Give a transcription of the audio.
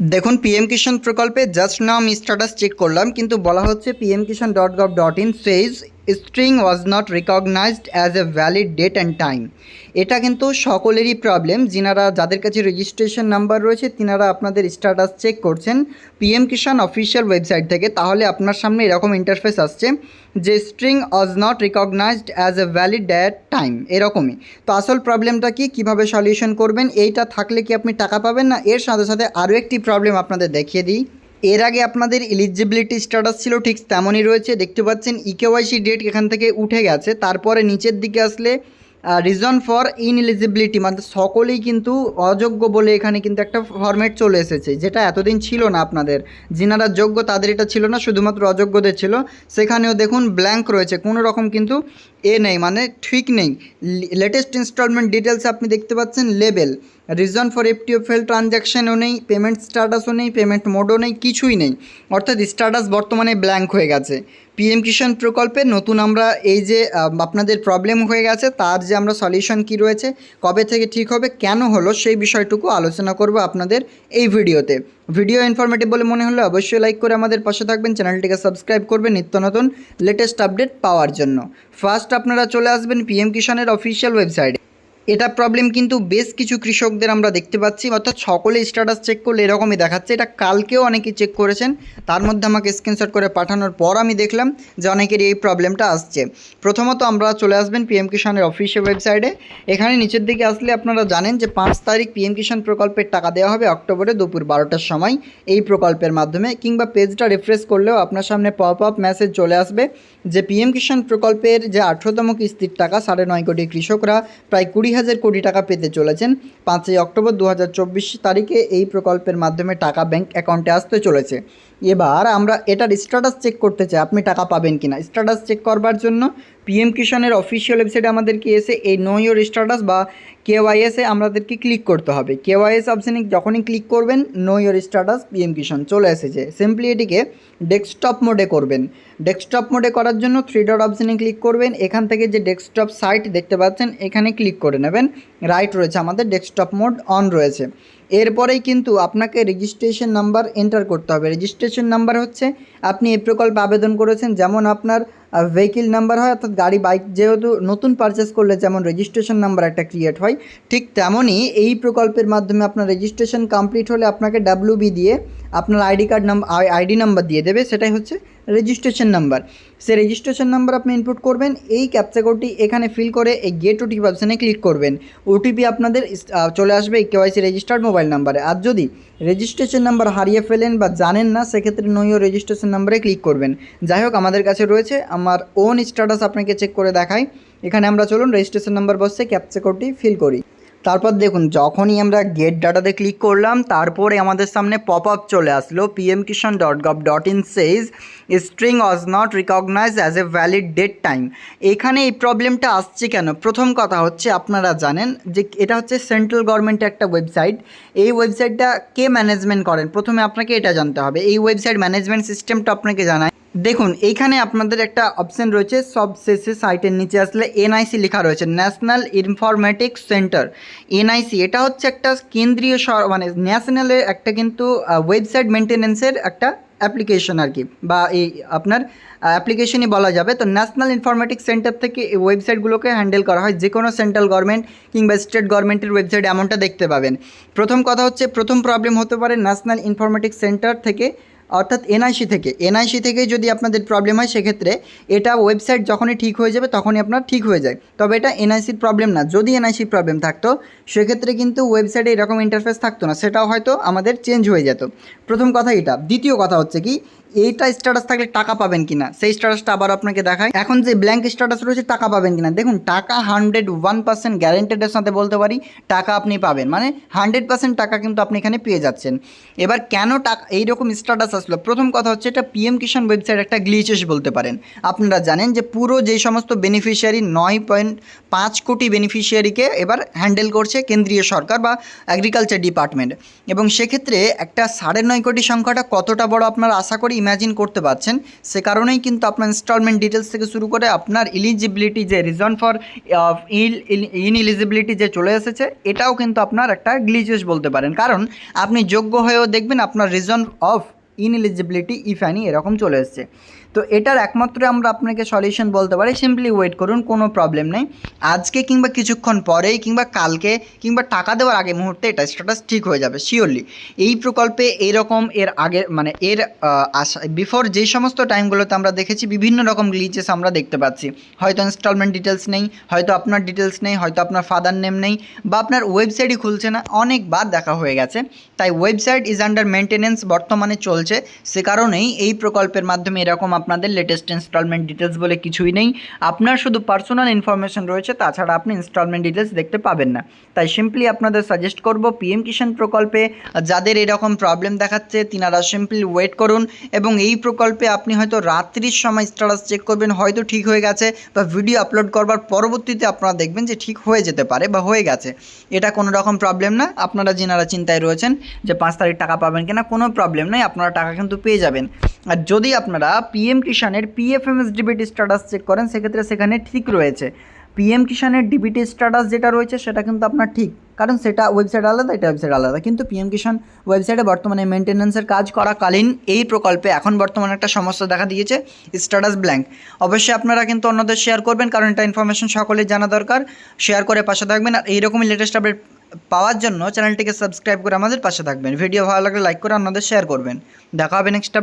দেখুন পিএম কিষাণ প্রকল্পে জাস্ট নাম স্ট্যাটাস চেক করলাম, কিন্তু বলা হচ্ছে PM Kisan dot gov dot in says string was not recognized as a valid date and time এটা কিন্তু সকলেরই প্রবলেম যিনারা, যাদের কাছে রেজিস্ট্রেশন নাম্বার রয়েছে, তিনারা আপনাদের স্ট্যাটাস চেক করছেন পিএম কিষাণ অফিসিয়াল ওয়েবসাইট থেকে। তাহলে আপনার সামনে এরকম ইন্টারফেস আসছে যে string was not recognized as a valid date time এরকমই। তো আসল প্রবলেমটা কি? কীভাবে সলিউশন করবেন? এইটা থাকলে কি আপনি টাকা পাবেন না? এর সাথে সাথে আরও একটি প্রবলেম আপনাদের দেখিয়ে দিই। এর আগে আপনাদের এলিজিবিলিটি স্ট্যাটাস ছিল ঠিক তেমনই রয়েছে। দেখতে পাচ্ছেন E ইকেওয়াইসি ডেট এখান থেকে উঠে গেছে। তারপরে নিচের দিকে আসলে রিজন ফর ইনএলিজিবিলিটি মানে সকলেই কিন্তু অযোগ্য বলে এখানে কিন্তু একটা ফরম্যাট চলে এসেছে, যেটা এতদিন ছিল না আপনাদের। যিনারা যোগ্য তাদের এটা ছিল না, শুধুমাত্র অযোগ্যদের ছিল। সেখানেও দেখুন ব্ল্যাঙ্ক রয়েছে, কোনো রকম কিন্তু এ নেই মানে ঠিক নেই। লেটেস্ট ইনস্টলমেন্ট ডিটেলস আপনি দেখতে পাচ্ছেন label reason for FTO fail ট্রানজ্যাকশনও নেই, পেমেন্ট স্ট্যাটাসও নেই, পেমেন্ট মোডও নেই, কিছুই নেই। অর্থাৎ স্ট্যাটাস বর্তমানে ব্ল্যাঙ্ক হয়ে গেছে। পিএম কিষাণ প্রকল্পে নতুন আমরা এই যে আপনাদের প্রবলেম হয়ে গেছে, তার যে আমরা সলিউশন কি রয়েছে, কবে থেকে ঠিক হবে, কেন হলো, সেই বিষয়টুকু আলোচনা করব আপনাদের এই ভিডিওতে। ভিডিও ইনফরমেটিভ বলে মনে হলে অবশ্যই লাইক করে আমাদের পাশে থাকবেন, চ্যানেলটিকে সাবস্ক্রাইব করবেন নিত্য নতুন লেটেস্ট আপডেট পাওয়ার জন্য। ফার্স্ট আপনারা চলে আসবেন পিএম কিষাণের অফিসিয়াল ওয়েবসাইটে এটা প্রবলেম কিন্তু বেশ কিছু কৃষকদের আমরা দেখতে পাচ্ছি। অর্থাৎ সকলে স্ট্যাটাস চেক করলে এরকমই দেখাচ্ছে। এটা কালকেও অনেকে চেক করেছেন। তার মধ্যে আমাকে স্ক্রিনশট করে পাঠানোর পর আমি দেখলাম যে অনেকেরই এই প্রবলেমটা আসছে। প্রথমত আমরা চলে আসবেন পিএম কিষাণের অফিসিয়াল ওয়েবসাইটে এখানে নিচের দিকে আসলে আপনারা জানেন যে পাঁচ তারিখ পিএম কিষাণ প্রকল্পের টাকা দেওয়া হবে অক্টোবরে দুপুর বারোটার সময় এই প্রকল্পের মাধ্যমে। কিংবা পেজটা রিফ্রেশ করলেও আপনার সামনে পপ আপ মেসেজ চলে আসবে যে পিএম কিষাণ প্রকল্পের যে আঠেরোতম কিস্তির টাকা, সাড়ে নয় কোটি কৃষকরা, প্রায় কুড়ি হাজার কোটি টাকা পেতে চলেছেন। পাঁচই অক্টোবর দু হাজার চব্বিশ তারিখে এই প্রকল্পের মাধ্যমে টাকা ব্যাংক অ্যাকাউন্টে আসতে চলেছে। এবার আমরা এটার স্ট্যাটাস চেক করতে চাই, আপনি টাকা পাবেন কিনা? স্ট্যাটাস চেক করবার জন্য পিএম কিষাণের অফিসিয়াল ওয়েবসাইটে আমাদেরকে এসে এই নো ইয়োর স্ট্যাটাস বা কেওয়াইএসে আমাদেরকে ক্লিক করতে হবে। কেওয়াইএস অপশানে যখনই ক্লিক করবেন know your status PM Kisan চলে এসেছে। সিম্পলি এটিকে ডেস্কটপ মোডে করবেন। ডেস্কটপ মোডে করার জন্য থ্রি ডট অপশানে ক্লিক করবেন। এখান থেকে যে ডেস্কটপ সাইট দেখতে পাচ্ছেন, এখানে ক্লিক করে নেবেন। রাইট রয়েছে আমাদের ডেস্কটপ মোড অন রয়েছে। এরপরেই কিন্তু আপনাকে রেজিস্ট্রেশন নাম্বার এন্টার করতে হবে। রেজিস্ট্রেশন নাম্বার হচ্ছে, আপনি এই প্রকল্পে আবেদন করেছেন, যেমন আপনার ভেহিকিল নাম্বার হয়, অর্থাৎ গাড়ি বাইক যেহেতু নতুন পারচেস করলে যেমন রেজিস্ট্রেশন নাম্বার একটা ক্রিয়েট হয়, ঠিক তেমনই এই প্রকল্পের মাধ্যমে আপনার রেজিস্ট্রেশন কমপ্লিট হলে আপনাকে ডাব্লিউবি দিয়ে আপনার ID card number ID number দিয়ে দেবে, সেটাই হচ্ছে রেজিস্ট্রেশন নাম্বার সে রেজিস্ট্রেশন নাম্বার আপনি ইনপুট করবেন, এই ক্যাপচা কোডটি এখানে ফিল করে এই গেট ওটিপি অপশানে ক্লিক করবেন। ওটিপি আপনাদের চলে আসবে এই কেওয়াইসি রেজিস্টার্ড মোবাইল নাম্বারে আর যদি রেজিস্ট্রেশন নাম্বার হারিয়ে ফেলেন বা জানেন না, সেক্ষেত্রে নইও রেজিস্ট্রেশন নাম্বারে ক্লিক করবেন। যাই হোক, আমাদের কাছে রয়েছে আমার ওন স্ট্যাটাস আপনাকে চেক করে দেখাই। এখানে আমরা চলুন রেজিস্ট্রেশন নাম্বার বসে ক্যাপচা কোডটি ফিল করি। তারপর দেখুন, যখনই আমরা গেট ডাটাতে ক্লিক করলাম, তারপরে আমাদের সামনে পপ আপ চলে আসলো PM Kisan dot gov dot in says string was not recognize as a valid date time এখানে এই প্রবলেমটা আসছে কেন? প্রথম কথা হচ্ছে, আপনারা জানেন যে এটা হচ্ছে সেন্ট্রাল গভর্নমেন্টের একটা ওয়েবসাইট এই ওয়েবসাইটটা কে ম্যানেজমেন্ট করেন? প্রথমে আপনাকে এটা জানতে হবে। এই ওয়েবসাইট ম্যানেজমেন্ট সিস্টেমটা আপনাকে জানায় দেখুন, এইখানে আপনাদের একটা অপশন রয়েছে, সব শেষে সাইটের নিচে আসলে এনআইসি লেখা রয়েছে ন্যাশনাল ইনফরমেটিক্স সেন্টার এনআইসি এটা হচ্ছে একটা কেন্দ্রীয় মানে ন্যাশনালের একটা কিন্তু ওয়েবসাইট মেনটেন্যান্সের একটা অ্যাপ্লিকেশন আর কি, বা এই আপনার অ্যাপ্লিকেশনই বলা যাবে। তো ন্যাশনাল ইনফরমেটিক্স সেন্টার থেকে এই ওয়েবসাইটগুলোকে হ্যান্ডেল করা হয় যে কোনো সেন্ট্রাল গভর্নমেন্ট কিংবা স্টেট গভর্নমেন্টের ওয়েবসাইট এমনটা দেখতে পাবেন। প্রথম কথা হচ্ছে, প্রথম প্রবলেম হতে পারে ন্যাশনাল ইনফরমেটিক্স সেন্টার থেকে অর্থাৎ এনআইসি থেকে। এনআইসি থেকে যদি আপনাদের প্রবলেম হয়, সেক্ষেত্রে এটা ওয়েবসাইট যখনই ঠিক হয়ে যাবে, তখনই আপনার ঠিক হয়ে যায়। তবে এটা এনআইসির প্রবলেম না। যদি এনআইসির প্রবলেম থাকতো, সেক্ষেত্রে কিন্তু ওয়েবসাইটে এরকম ইন্টারফেস থাকতো না। সেটাও হয়তো আমাদের চেঞ্জ হয়ে যেত। প্রথম কথা এটা। দ্বিতীয় কথা হচ্ছে কি এইটা স্ট্যাটাস থাকলে টাকা পাবেন কিনা? সেই স্ট্যাটাসটা আবার আপনাকে দেখায় এখন যে ব্ল্যাঙ্ক স্ট্যাটাস রয়েছে, টাকা পাবেন কিনা? দেখুন, টাকা হান্ড্রেড ওয়ান পার্সেন্ট গ্যারেন্টেডের সাথে বলতে পারি, টাকা আপনি পাবেন। মানে হান্ড্রেড পার্সেন্ট টাকা কিন্তু আপনি এখানে পেয়ে যাচ্ছেন। এবার কেন টাকা, এইরকম স্ট্যাটাস আসলো? প্রথম কথা হচ্ছে, এটা পিএম কিষাণ ওয়েবসাইট একটা গ্লিচেস বলতে পারেন। আপনারা জানেন যে পুরো যে সমস্ত বেনিফিশিয়ারি নয় পয়েন্ট পাঁচ কোটি বেনিফিশিয়ারিকে এবার হ্যান্ডেল করছে কেন্দ্রীয় সরকার বা অ্যাগ্রিকালচার ডিপার্টমেন্ট এবং সেক্ষেত্রে একটা সাড়ে নয় কোটি সংখ্যাটা কতটা বড় আপনারা আশা করি ইম্যাজিন করতে পারছেন, সে কারণেই কিন্তু আপনার ইনস্টলমেন্ট ডিটেলস থেকে শুরু করে আপনার ইলিজিবিলিটি যে রিজন ফর ইল ইনএলিজিবিলিটি যে চলে এসেছে, এটাও কিন্তু আপনার একটা গ্লিচেস বলতে পারেন। কারণ আপনি যোগ্য হয়েও দেখবেন আপনার reason of ineligibility if any এরকম চলে এসছে। তো এটার একমাত্র আমরা আপনাকে সলিউশন বলতে পারি। সিম্পলি ওয়েট করুন, কোনো প্রবলেম নেই। আজকে কিংবা কিছুক্ষণ পরেই কিংবা কালকে কিংবা টাকা দেওয়ার আগে মুহূর্তে এটা স্ট্যাটাস ঠিক হয়ে যাবে শিওরলি এই প্রকল্পে এইরকম এর আগে মানে এর বিফোর যে সমস্ত টাইমগুলোতে আমরা দেখেছি, বিভিন্ন রকম গ্লিচেস আমরা দেখতে পাচ্ছি। হয়তো ইনস্টলমেন্ট ডিটেলস নেই, হয়তো আপনার ডিটেলস নেই, হয়তো আপনার ফাদার নেম নেই, বা আপনার ওয়েবসাইটই খুলছে না। অনেকবার দেখা হয়ে গেছে। তাই ওয়েবসাইট ইজ আন্ডার মেনটেনেন্স বর্তমানে চলছে। সে কারণেই এই প্রকল্পের মাধ্যমে এরকম আপনাদের লেটেস্ট ইনস্টলমেন্ট ডিটেলস বলে কিছুই নেই। আপনার শুধু পার্সোনাল ইনফরমেশন রয়েছে, তাছাড়া আপনি ইনস্টলমেন্ট ডিটেলস দেখতে পাবেন না। তাই সিম্পলি আপনাদের সাজেস্ট করব পিএম কিষাণ প্রকল্পে যাদের এরকম প্রবলেম দেখাচ্ছে, তিনারা সিম্পলি ওয়েট করুন এবং এই প্রকল্পে আপনি হয়তো রাত্রির সময় স্ট্যাটাস চেক করবেন, হয়তো ঠিক হয়ে গেছে বা ভিডিও আপলোড করবার পরবর্তীতে আপনারা দেখবেন যে ঠিক হয়ে যেতে পারে বা হয়ে গেছে। এটা কোনো রকম প্রবলেম না। আপনারা যেনারা চিন্তায় রয়েছেন যে পাঁচ তারিখ টাকা পাবেন কিনা, কোনো প্রবলেম নেই। আপনারা টাকা কিন্তু পেয়ে যাবেন। আর যদি আপনারা পিএম কিষাণের পিএফএমএস ডিবিটি স্ট্যাটাস চেক করেন, সেক্ষেত্রে সেখানে ঠিক রয়েছে। পিএম কিষাণের ডিবিটি স্ট্যাটাস যেটা রয়েছে, সেটা কিন্তু আপনার ঠিক। কারণ সেটা ওয়েবসাইট আলাদা, এটা ওয়েবসাইট আলাদা। কিন্তু পিএম কিষাণ ওয়েবসাইটে বর্তমানে মেনটেন্যান্সের কাজ করাকালীন এই প্রকল্পে এখন বর্তমানে একটা সমস্যা দেখা দিয়েছে স্ট্যাটাস ব্ল্যাঙ্ক অবশ্যই আপনারা কিন্তু অন্যদের শেয়ার করবেন, কারণ এটা ইনফরমেশন সকলের জানা দরকার। শেয়ার করে পাশে থাকবেন, আর এইরকমই লেটেস্ট আপডেট পাওয়ার জন্য চ্যানেলটিকে সাবস্ক্রাইব করে আমাদের পাশে থাকবেন। ভিডিও ভালো লাগলে লাইক করে অন্যদের শেয়ার করবেন। দেখা হবে নেক্সট